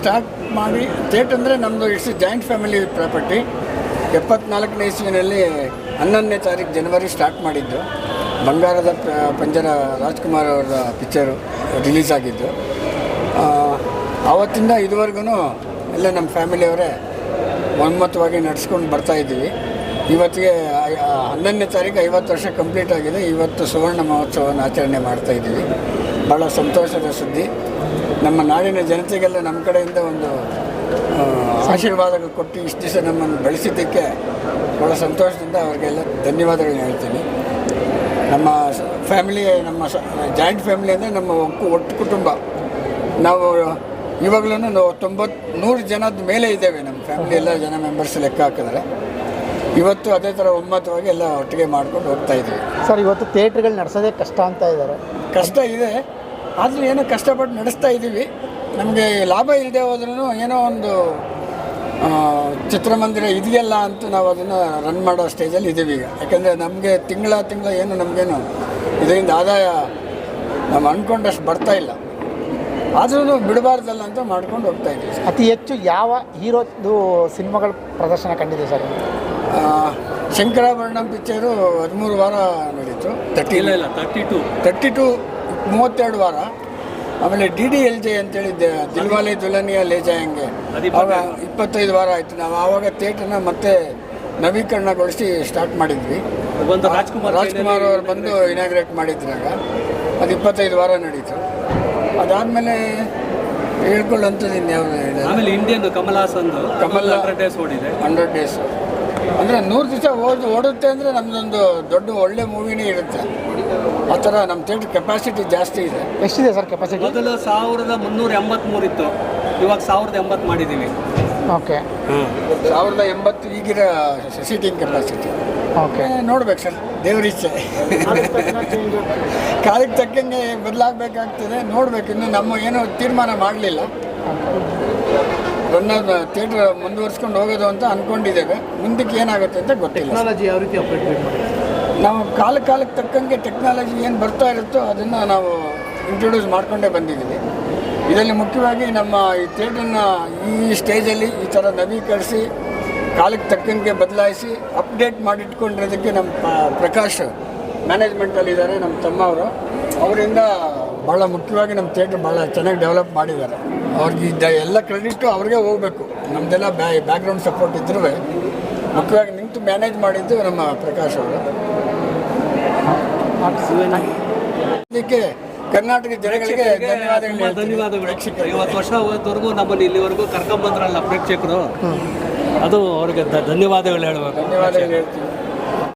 Start ಮಾಡಿ, theatre ಅಂದರೆ ನಮ್ಮದು ಇಟ್ಸ್ ಜಾಯಿಂಟ್ ಫ್ಯಾಮಿಲಿ ಪ್ರಾಪರ್ಟಿ. ಎಪ್ಪತ್ನಾಲ್ಕನೇ ಇಸ್ವಿನಲ್ಲಿ ಹನ್ನೊಂದನೇ ತಾರೀಕು ಜನವರಿ ಸ್ಟಾರ್ಟ್ ಮಾಡಿದ್ದು. ಬಂಗಾರದ ಪಂಜರ ರಾಜ್ಕುಮಾರ್ ಅವರ ಪಿಕ್ಚರು ರಿಲೀಸ್ ಆಗಿದ್ದು. ಆವತ್ತಿಂದ ಇದುವರೆಗೂ ಎಲ್ಲ ನಮ್ಮ ಫ್ಯಾಮಿಲಿಯವರೇ ಒಮ್ಮತವಾಗಿ ನಡೆಸ್ಕೊಂಡು ಬರ್ತಾಯಿದ್ದೀವಿ ಇವತ್ತಿಗೆ ಹನ್ನೊಂದನೇ ತಾರೀಕು ಐವತ್ತು ವರ್ಷ ಕಂಪ್ಲೀಟ್ ಆಗಿದೆ. ಇವತ್ತು ಸುವರ್ಣ ಮಹೋತ್ಸವವನ್ನು ಆಚರಣೆ ಮಾಡ್ತಾ ಇದ್ದೀವಿ. ಭಾಳ ಸಂತೋಷದ ಸುದ್ದಿ. ನಮ್ಮ ನಾಡಿನ ಜನತೆಗೆಲ್ಲ ನಮ್ಮ ಕಡೆಯಿಂದ ಒಂದು ಆಶೀರ್ವಾದ ಕೊಟ್ಟು ಇಷ್ಟು ದಿವಸ ನಮ್ಮನ್ನು ಬೆಳೆಸಿದ್ದಕ್ಕೆ ಭಾಳ ಸಂತೋಷದಿಂದ ಅವರಿಗೆಲ್ಲ ಧನ್ಯವಾದಗಳನ್ನ ಹೇಳ್ತೀನಿ. ನಮ್ಮ ಫ್ಯಾಮಿಲಿ, ನಮ್ಮ ಜಾಯಿಂಟ್ ಫ್ಯಾಮಿಲಿ ಅಂದರೆ ನಮ್ಮ ಒಕ್ಕು, ಒಟ್ಟು ಕುಟುಂಬ. ನಾವು ಇವಾಗಲೂ ನಾವು ತೊಂಬತ್ತು ನೂರು ಜನದ ಮೇಲೆ ಇದ್ದೇವೆ. ನಮ್ಮ ಫ್ಯಾಮಿಲಿ ಎಲ್ಲ ಜನ ಮೆಂಬರ್ಸ್ ಲೆಕ್ಕ ಹಾಕಿದ್ರೆ ಇವತ್ತು ಅದೇ ಥರ ಒಮ್ಮತವಾಗಿ ಎಲ್ಲ ಒಟ್ಟಿಗೆ ಮಾಡ್ಕೊಂಡು ಹೋಗ್ತಾ ಇದ್ದೀವಿ ಸರ್ ಇವತ್ತು ಥಿಯೇಟ್ರ್ಗಳು ನಡೆಸೋದೇ ಕಷ್ಟ ಅಂತ ಇದ್ದಾರೆ. ಕಷ್ಟ ಇದೆ. ಆದರೂ ಏನೋ ಕಷ್ಟಪಟ್ಟು ನಡೆಸ್ತಾ ಇದ್ದೀವಿ. ನಮಗೆ ಲಾಭ ಇಲ್ಲದೆ ಹೋದ್ರೂ ಏನೋ ಒಂದು ಚಿತ್ರಮಂದಿರ ಇದೆಯಲ್ಲ ಅಂತ ನಾವು ಅದನ್ನು ರನ್ ಮಾಡೋ ಸ್ಟೇಜಲ್ಲಿ ಇದ್ದೀವಿ ಈಗ. ಯಾಕೆಂದರೆ ನಮಗೆ ತಿಂಗಳ ತಿಂಗಳ ಏನು ನಮಗೇನು ಇದರಿಂದ ಆದಾಯ ನಾವು ಅಂದ್ಕೊಂಡಷ್ಟು ಬರ್ತಾ ಇಲ್ಲ. ಆದ್ರೂ ಬಿಡಬಾರ್ದಲ್ಲ ಅಂತ ಮಾಡ್ಕೊಂಡು ಹೋಗ್ತಾ ಇದ್ದೀವಿ. ಅತಿ ಹೆಚ್ಚು ಯಾವ ಹೀರೋದು ಸಿನಿಮಾಗಳ ಪ್ರದರ್ಶನ ಕಂಡಿದೆ ಸರ್? ಶಂಕರಾಭರಣಂ ಪಿಕ್ಚರು ಹದಿಮೂರು ವಾರ ನಡೀತು. ತರ್ಟಿ ಇಲ್ಲ ಇಲ್ಲ ತರ್ಟಿ ಟು ತರ್ಟಿ ಟು ಮೂವತ್ತೆರಡು ವಾರ. ಆಮೇಲೆ ಡಿ ಡಿ ಎಲ್ ಜೆ ಅಂತೇಳಿದ್ದೆ ದಿಲ್ವಾಲೆ ದುಲನಿಯ ಲೇ ಹಂಗೆ? ಅದು ಇಪ್ಪತ್ತೈದು ವಾರ ಆಯಿತು. ನಾವು ಆವಾಗ ಥಿಯೇಟ್ರನ್ನ ಮತ್ತೆ ನವೀಕರಣಗೊಳಿಸಿ ಸ್ಟಾರ್ಟ್ ಮಾಡಿದ್ವಿ. ರಾಜ್ಕುಮಾರ್ ರಾಜ್ಕುಮಾರ್ ಅವರು ಬಂದು ಇನಾಗ್ರೇಟ್ ಮಾಡಿದ್ರಾಗ ಅದು ಇಪ್ಪತ್ತೈದು ವಾರ ನಡೀತು. ಅದಾದಮೇಲೆ ಹೇಳ್ಕೊಳ್ಳೋಂಥದ್ದು ಇನ್ಯಾವುದು ಆಮೇಲೆ Indian Kamal Haasan Kamal hundred days ಓಡಿದೆ. ಹಂಡ್ರೆಡ್ ಡೇಸ್ ಅಂದರೆ ನೂರು ದಿವಸ ಓದು ಓಡುತ್ತೆ ಅಂದರೆ ನಮ್ಮದೊಂದು ದೊಡ್ಡ ಒಳ್ಳೆ ಮೂವಿನೇ ಇರುತ್ತೆ. ಆ ಥರ ನಮ್ಮ ಥಿಯೇಟ್ರ್ ಕೆಪಾಸಿಟಿ ಜಾಸ್ತಿ ಇದೆ. ಎಷ್ಟಿದೆ ಸರ್ ಕೆಪಾಸಿಟಿ ಮೊದಲು ಸಾವಿರದ ಮುನ್ನೂರ ಎಂಬತ್ಮೂರು ಇತ್ತು. ಇವಾಗ ಸಾವಿರದ ಎಂಬತ್ತು ಮಾಡಿದ್ದೀವಿ ಓಕೆ. ಸಾವಿರದ ಎಂಬತ್ತು ಈಗಿರೋ ಸೀಟಿಂಗ್ ಕೆಪಾಸಿಟಿ ಓಕೆ. ನೋಡ್ಬೇಕು ಸರ್ ದೇವ್ರಿಚ್ಛೆ ಕಾಲಕ್ಕೆ ತಕ್ಕಂಗೆ ಬದಲಾಗಬೇಕಾಗ್ತದೆ ನೋಡ್ಬೇಕು. ಇನ್ನು ನಮ್ಮ ಏನೋ ತೀರ್ಮಾನ ಮಾಡಲಿಲ್ಲ. ರನ್ನ ಥಿಯೇಟ್ರ್ ಮುಂದುವರ್ಸ್ಕೊಂಡು ಹೋಗೋದು ಅಂತ ಅಂದ್ಕೊಂಡಿದ್ದೇವೆ ಮುಂದಕ್ಕೆ ಏನಾಗುತ್ತೆ ಅಂತ ಗೊತ್ತಿಲ್ಲ. ಟೆಕ್ನಾಲಜಿ ಯಾವ ರೀತಿ ಅಪ್ಡೇಟ್ ಮಾಡಿ ನಾವು ಕಾಲ ಕಾಲಕ್ಕೆ ತಕ್ಕಂಗೆ ಟೆಕ್ನಾಲಜಿ ಏನು ಬರ್ತಾ ಇರುತ್ತೋ ಅದನ್ನು ನಾವು ಇಂಟ್ರೊಡ್ಯೂಸ್ ಮಾಡಿಕೊಂಡೇ ಬಂದಿದ್ದೀವಿ. ಇದರಲ್ಲಿ ಮುಖ್ಯವಾಗಿ ನಮ್ಮ ಈ ಥಿಯೇಟ್ರನ್ನ ಈ ಸ್ಟೇಜಲ್ಲಿ ಈ ಥರ ನವೀಕರಿಸಿ ಕಾಲಕ್ಕೆ ತಕ್ಕಂಗೆ ಬದಲಾಯಿಸಿ ಅಪ್ಡೇಟ್ ಮಾಡಿಟ್ಕೊಂಡಿರೋದಕ್ಕೆ ನಮ್ಮ ಪ್ರಕಾಶ್ ಮ್ಯಾನೇಜ್ಮೆಂಟಲ್ಲಿದ್ದಾರೆ ನಮ್ಮ ತಮ್ಮ ಅವರು. ಅವರಿಂದ ಭಾಳ ಮುಖ್ಯವಾಗಿ ನಮ್ಮ ಥಿಯೇಟ್ರ್ ಭಾಳ ಚೆನ್ನಾಗಿ ಡೆವಲಪ್ ಮಾಡಿದ್ದಾರೆ. ಅವ್ರಿಗೆ ಇದ್ದ ಎಲ್ಲ ಕ್ರೆಡಿಟು ಅವ್ರಿಗೆ ಹೋಗಬೇಕು. ನಮ್ಮದೆಲ್ಲ ಬ್ಯಾ ಬ್ಯಾಕ್ಗ್ರೌಂಡ್ ಸಪೋರ್ಟ್ ಇದ್ರೂ ಮುಖ್ಯವಾಗಿ ನಿಂತು ಮ್ಯಾನೇಜ್ ಮಾಡಿದ್ದು ನಮ್ಮ ಪ್ರಕಾಶ್ ಅವರು. ಅದಕ್ಕೆ ಕರ್ನಾಟಕ ಜನಗಳಿಗೆ ಧನ್ಯವಾದಗಳು ಧನ್ಯವಾದಗಳು. ಪ್ರೇಕ್ಷಕರಿಗೆ. ಇವತ್ತು ವರ್ಷ ಹೋದವರೆಗೂ ನಮ್ಮನ್ನು ಇಲ್ಲಿವರೆಗೂ ಕರ್ಕೊಂಡ್ಬಂದ್ರಲ್ಲ ಪ್ರೇಕ್ಷಕರು ಅದು ಅವ್ರಿಗೆ ಧನ್ಯವಾದಗಳು ಹೇಳಬೇಕು. ಧನ್ಯವಾದಗಳು ಹೇಳ್ತೀನಿ.